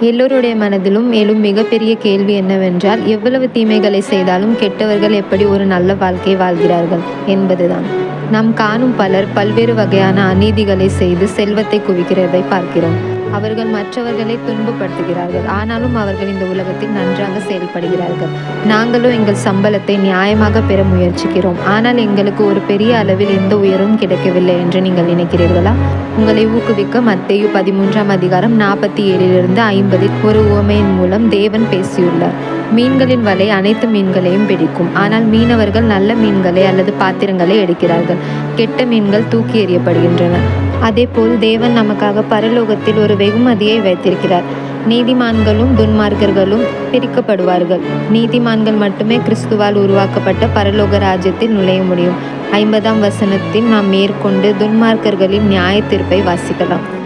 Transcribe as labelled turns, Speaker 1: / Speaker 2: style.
Speaker 1: எல்லோருடைய மனதிலும் எழும் மிகப்பெரிய கேள்வி என்னவென்றால் எவ்வளவு தீமைகளை செய்தாலும் கெட்டவர்கள் எப்படி ஒரு நல்ல வாழ்க்கை வாழ்கிறார்கள் என்பதுதான். நாம் காணும் பலர் பல்வேறு வகையான அநீதிகளை செய்து செல்வத்தை குவிக்கிறதை பார்க்கிறோம். அவர்கள் மற்றவர்களை துன்பப்படுத்துகிறார்கள். ஆனாலும் அவர்கள் இந்த உலகத்தில் நன்றாக செயல்படுகிறார்கள். நாங்களும் எங்கள் சம்பளத்தை நியாயமாக பெற முயற்சிக்கிறோம். ஆனால் எங்களுக்கு ஒரு பெரிய அளவில் எந்த உயர்வும் கிடைக்கவில்லை என்று நீங்கள் நினைக்கிறீர்களா? உங்களை ஊக்குவிக்க மத்தேயு பதிமூன்றாம் அதிகாரம் நாற்பத்தி ஏழிலிருந்து ஐம்பதில் ஒரு உவமையின் மூலம் தேவன் பேசியுள்ளார். மீன்களின் வலை அனைத்து மீன்களையும் பிடிக்கும். ஆனால் மீனவர்கள் நல்ல மீன்களை அல்லது பாத்திரங்களை எடுக்கிறார்கள். கெட்ட மீன்கள் தூக்கி எறியப்படுகின்றன. அதேபோல் தேவன் நமக்காக பரலோகத்தில் ஒரு வெகுமதியை வைத்திருக்கிறார். நீதிமான்களும் துன்மார்க்கர்களும் பிரிக்கப்படுவார்கள். நீதிமான்கள் மட்டுமே கிறிஸ்துவால் உருவாக்கப்பட்ட பரலோக ராஜ்யத்தில் நுழைய முடியும். ஐம்பதாம் வசனத்தில் நாம் மேற்கொண்டு துன்மார்க்கர்களின் நியாயத்தீர்ப்பை வாசிக்கலாம்.